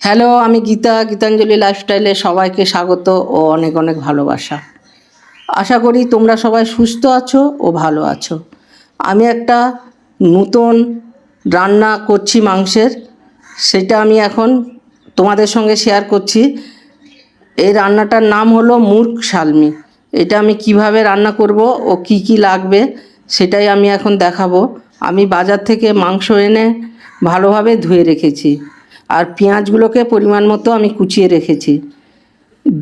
Hello আমি গীতা, গীতাঞ্জলি লাইফস্টাইলে সবাইকে স্বাগত ও অনেক অনেক ভালোবাসা। আশা করি তোমরা সবাই সুস্থ আছো ও ভালো আছো। আমি একটা নতুন রান্না করছি মাংসের, সেটা আমি এখন তোমাদের সঙ্গে শেয়ার করছি। এই রান্নাটার নাম হলো মূর্খ শালমি। এটা আমি কীভাবে রান্না করব ও কি কি লাগবে সেটাই আমি এখন দেখাবো। আমি বাজার থেকে মাংস এনে ভালোভাবে ধুয়ে রেখেছি। আর পেঁয়াজগুলোকে পরিমাণ মতো আমি কুচিয়ে রেখেছি।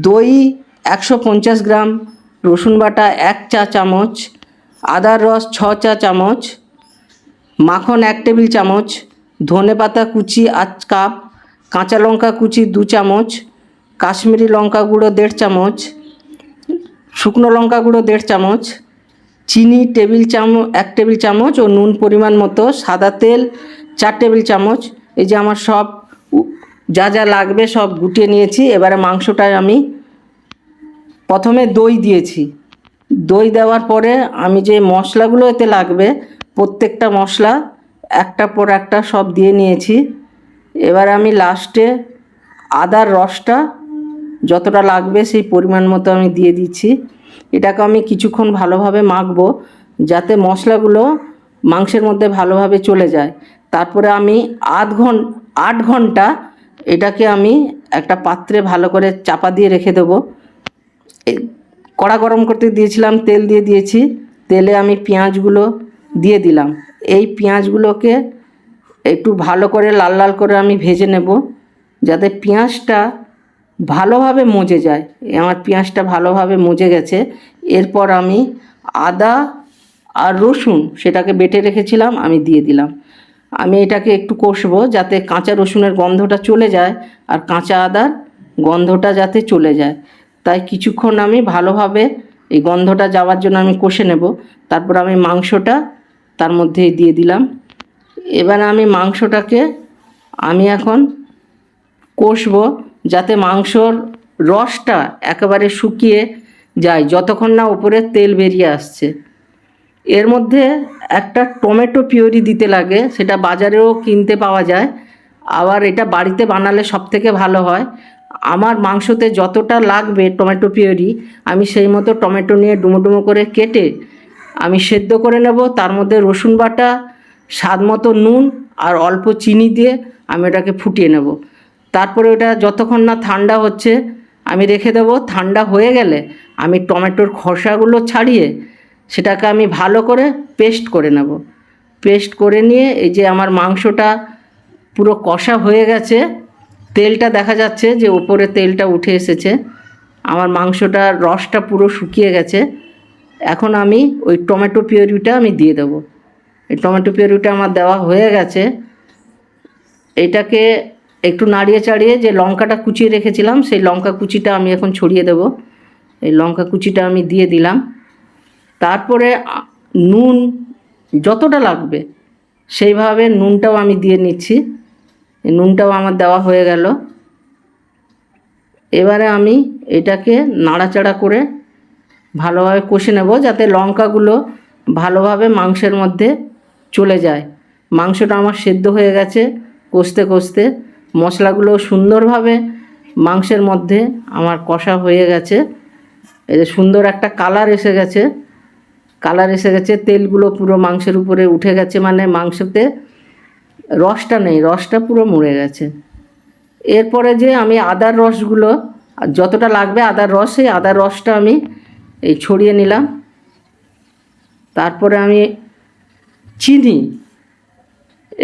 দই একশো পঞ্চাশ গ্রাম, রসুন বাটা এক চা চামচ, আদার রস ছ চা চামচ, মাখন এক টেবিল চামচ, ধনে পাতা কুচি আধ কাপ, কাঁচা লঙ্কা কুচি দু চামচ, কাশ্মীরি লঙ্কা গুঁড়ো দেড় চামচ, শুকনো লঙ্কা গুঁড়ো দেড় চামচ, চিনি টেবিল চামচ এক টেবিল চামচ ও নুন পরিমাণ মতো সাদা তেল চার টেবিল চামচ। এই যে আমার সব যা যা লাগবে সব গুটিয়ে নিয়েছি। এবারে মাংসটায় আমি প্রথমে দই দিয়েছি। দই দেওয়ার পরে আমি যে মশলাগুলো এতে লাগবে, প্রত্যেকটা মশলা একটা পর একটা সব দিয়ে নিয়েছি। এবার আমি লাস্টে আদার রসটা যতটা লাগবে সেই পরিমাণ মতো আমি দিয়ে দিচ্ছি। এটাকে আমি কিছুক্ষণ ভালোভাবে মাখবো যাতে মশলাগুলো মাংসের মধ্যে ভালোভাবে চলে যায়। তারপরে আমি আধ ঘন আট ঘণ্টা এটাকে আমি একটা পাত্রে ভালো করে চাপা দিয়ে রেখে দেবো। কড়া গরম করতে দিয়েছিলাম, তেল দিয়ে দিয়েছি। তেলে আমি পেঁয়াজগুলো দিয়ে দিলাম। এই পেঁয়াজগুলোকে একটু ভালো করে লাল লাল করে আমি ভেজে নেব, যাতে পেঁয়াজটা ভালোভাবে মজে যায়। আমার পেঁয়াজটা ভালোভাবে মজে গেছে। এরপর আমি আদা আর রসুন, সেটাকে বেটে রেখেছিলাম, আমি দিয়ে দিলাম। আমি এটাকে একটু কষবো যাতে কাঁচা রসুনের গন্ধটা চলে যায় আর কাঁচা আদার গন্ধটা যাতে চলে যায়। তাই কিছুক্ষণ আমি ভালোভাবে এই গন্ধটা যাওয়ার জন্য আমি কষে নেব। তারপর আমি মাংসটা তার মধ্যে দিয়ে দিলাম। এবার আমি মাংসটাকে আমি এখন কষবো যাতে মাংসর রসটা একেবারে শুকিয়ে যায়, যতক্ষণ না উপরে তেল বেরিয়ে আসছে। এর মধ্যে একটা টমেটো পিওরি দিতে লাগে, সেটা বাজারেও কিনতে পাওয়া যায়। আবার এটা বাড়িতে বানালে সব থেকে ভালো হয়। আমার মাংসতে যতটা লাগবে টমেটো পিওরি আমি সেই মতো টমেটো নিয়ে ডুমো ডুমো করে কেটে আমি সেদ্ধ করে নেব। তার মধ্যে রসুন বাটা, স্বাদ মতো নুন আর অল্প চিনি দিয়ে আমি এটাকে ফুটিয়ে নেব। তারপরে ওটা যতক্ষণ না ঠান্ডা হচ্ছে, আমি রেখে দেবো। ঠান্ডা হয়ে গেলে আমি টমেটোর খোসাগুলো ছাড়িয়ে সেটাকে আমি ভালো করে পেস্ট করে নেব। পেস্ট করে নিয়ে এই যে আমার মাংসটা পুরো কষা হয়ে গেছে, তেলটা দেখা যাচ্ছে যে উপরে তেলটা উঠে এসেছে। আমার মাংসটার রসটা পুরো শুকিয়ে গেছে। এখন আমি ওই টমেটো পিউরিটা আমি দিয়ে দেবো। এই টমেটো পিউরিটা আমার দেওয়া হয়ে গেছে। এটাকে একটু নাড়িয়ে চাড়িয়ে যে লঙ্কাটা কুচিয়ে রেখেছিলাম, সেই লঙ্কা কুচিটা আমি এখন ছড়িয়ে দেব। এই লঙ্কা কুচিটা আমি দিয়ে দিলাম। তারপরে নুন যতটা লাগবে, সেইভাবে নুনটাও আমি দিয়ে নিচ্ছি। নুনটাও আমার দেওয়া হয়ে গেল। এবারে আমি এটাকে নাড়াচাড়া করে ভালোভাবে কষে নেব যাতে লঙ্কাগুলো ভালোভাবে মাংসের মধ্যে চলে যায়। মাংসটা আমার সেদ্ধ হয়ে গেছে কষতে কষতে। মশলাগুলো সুন্দরভাবে মাংসের মধ্যে আমার কষা হয়ে গেছে। যে সুন্দর একটা কালার এসে গেছে। কালার এসে গেছে, তেলগুলো পুরো মাংসের উপরে উঠে গেছে মানে মাংসতে রসটা নেই, রসটা পুরো মরে গেছে। এরপরে যে আমি আদার রসগুলো যতটা লাগবে আদার রস, সেই আদার রসটা আমি এই ছড়িয়ে নিলাম। তারপরে আমি চিনি,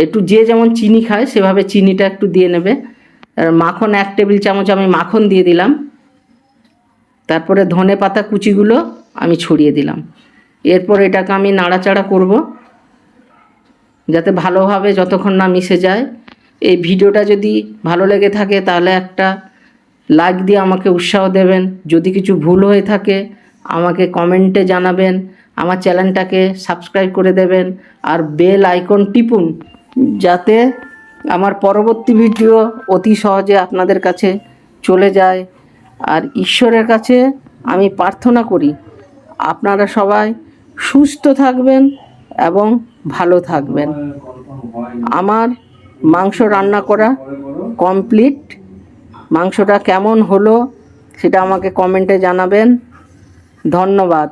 একটু যে যেমন চিনি খায়, সেভাবে চিনিটা একটু দিয়ে নেবে। মাখন এক টেবিল চামচ আমি মাখন দিয়ে দিলাম। তারপরে ধনে পাতা কুচিগুলো আমি ছড়িয়ে দিলাম। এরপর এটাকে আমি নাড়াচাড়া করব। যাতে ভালোভাবে যতক্ষণ না মিশে যায়। এই ভিডিওটা যদি ভালো লেগে থাকে, তাহলে একটা লাইক দিয়ে আমাকে উৎসাহ দেবেন। যদি কিছু ভুল হয়ে থাকে, আমাকে কমেন্টে জানাবেন। আমার চ্যানেলটাকে সাবস্ক্রাইব করে দেবেন। আর বেল আইকন টিপুন, যাতে আমার পরবর্তী ভিডিও অতি সহজে আপনাদের কাছে চলে যায়। আর ঈশ্বরের কাছে আমি প্রার্থনা করি, আপনারা সবাই সুস্থ থাকবেন এবং ভালো থাকবেন। আমার মাংস রান্না করা কমপ্লিট মাংসটা কেমন হলো সেটা আমাকে কমেন্টে জানাবেন। ধন্যবাদ।